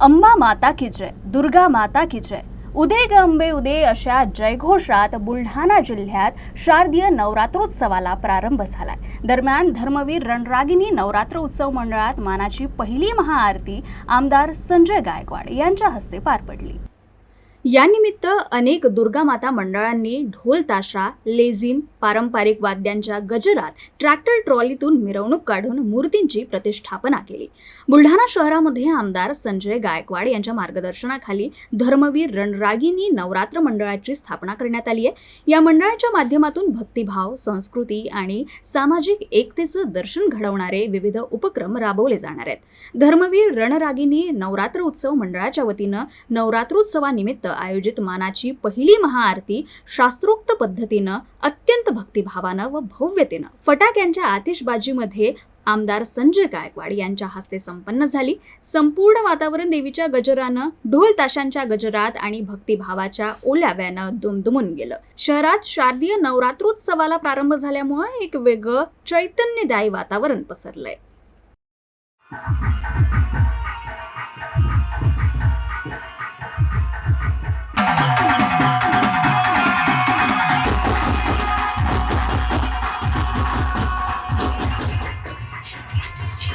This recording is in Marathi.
अंबा माता की जय दुर्गा माता की जय. उदे ग अंबे उदे अशा जयघोषात बुलढाणा जिल्ह्यात शारदीय नवरात्रोत्सवाला प्रारंभ झालाय. दरम्यान धर्मवीर रणरागिनी नवरात्र उत्सव मंडळात मानाची पहिली महाआरती आमदार संजय गायकवाड यांच्या हस्ते पार पडली. यानिमित्त अनेक दुर्गामाता मंडळांनी ढोल ताशा लेझिम पारंपरिक वाद्यांच्या गजरात ट्रॅक्टर ट्रॉलीतून मिरवणूक काढून मूर्तींची प्रतिष्ठापना केली. बुलढाणा शहरामध्ये आमदार संजय गायकवाड यांच्या मार्गदर्शनाखाली धर्मवीर रणरागिनी नवरात्र मंडळाची स्थापना करण्यात आली आहे. या मंडळाच्या माध्यमातून भक्तिभाव संस्कृती आणि सामाजिक एकतेचं दर्शन घडवणारे विविध उपक्रम राबवले जाणार आहेत. धर्मवीर रणरागिनी नवरात्र उत्सव मंडळाच्या वतीनं नवरात्रोत्सवानिमित्त आयोजित मानाची पहिली महाआरती शास्त्रोक्त पद्धतीनं अत्यंत भक्तिभावानं व भव्यतेनं. फटाक्यांच्या आतिषबाजीमध्ये आमदार संजय गायकवाड यांच्या हस्ते संपन्न झाली. संपूर्ण वातावरण देवीच्या गजरानं ढोल ताशांच्या गजरात आणि भक्तिभावाच्या ओलाव्यानं दुमदुमून गेलं. शहरात शारदीय नवरात्रोत्सवाला प्रारंभ झाल्यामुळे एक वेगळं चैतन्यदायी वातावरण पसरलंय.